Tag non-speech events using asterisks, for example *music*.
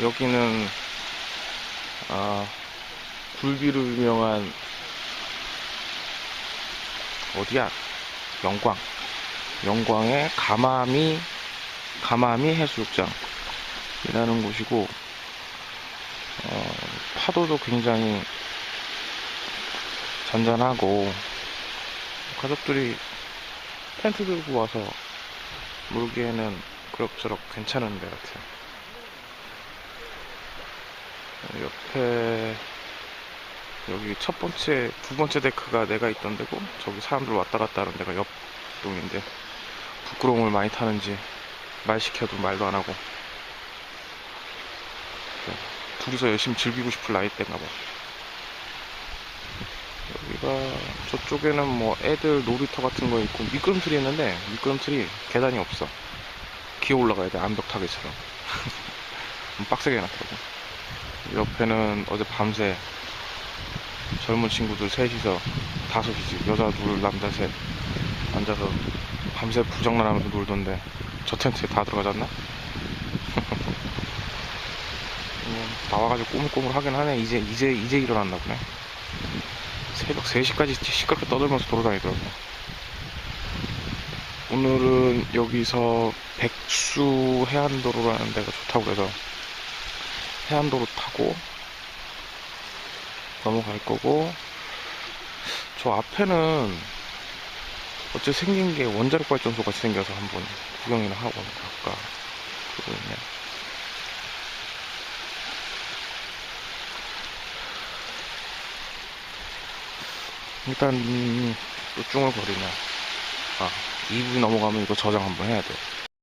여기는 아, 굴비로 유명한 어디야? 영광. 영광의 가마미 가마미 해수욕장이라는 곳이고 어, 파도도 굉장히 잔잔하고 가족들이 텐트 들고 와서 놀기에는 그럭저럭 괜찮은 데 같아요. 어, 옆에 여기 첫 번째, 두 번째 데크가 내가 있던 데고 저기 사람들 왔다 갔다 하는 데가 옆 동인데 부끄러움을 많이 타는지 말 시켜도 말도 안 하고 네, 둘이서 열심히 즐기고 싶을 나이 때인가 봐. 여기가 저쪽에는 뭐 애들 놀이터 같은 거 있고 미끄럼틀이 있는데 미끄럼틀이 계단이 없어. 기어 올라가야 돼 암벽 타기처럼. *laughs* 빡세게 해놨더라고. 옆에는 어제 밤새 젊은 친구들 셋이서 다섯이지 여자 둘 남자 셋 앉아서 밤새 부장난하면서 놀던데 저 텐트에 다 들어가졌나? 음, *laughs* 나와가지고 꼬물꼬물 하긴 하네. 이제 이제 이제 일어났나 보네. 새벽 3시까지 시끄럽게 떠들면서 돌아다니더라고. 오늘은 여기서 백수 해안도로라는 데가 좋다고 그래서 해안도로 타고 넘어갈 거고 저 앞에는 어째 생긴 게 원자력 발전소 같이 생겨서 한번 구경이나 하고 갈까 그러고 있네. 일단 또 쭝얼거리네. 아 2부 넘어가면 이거 저장 한번 해야 돼.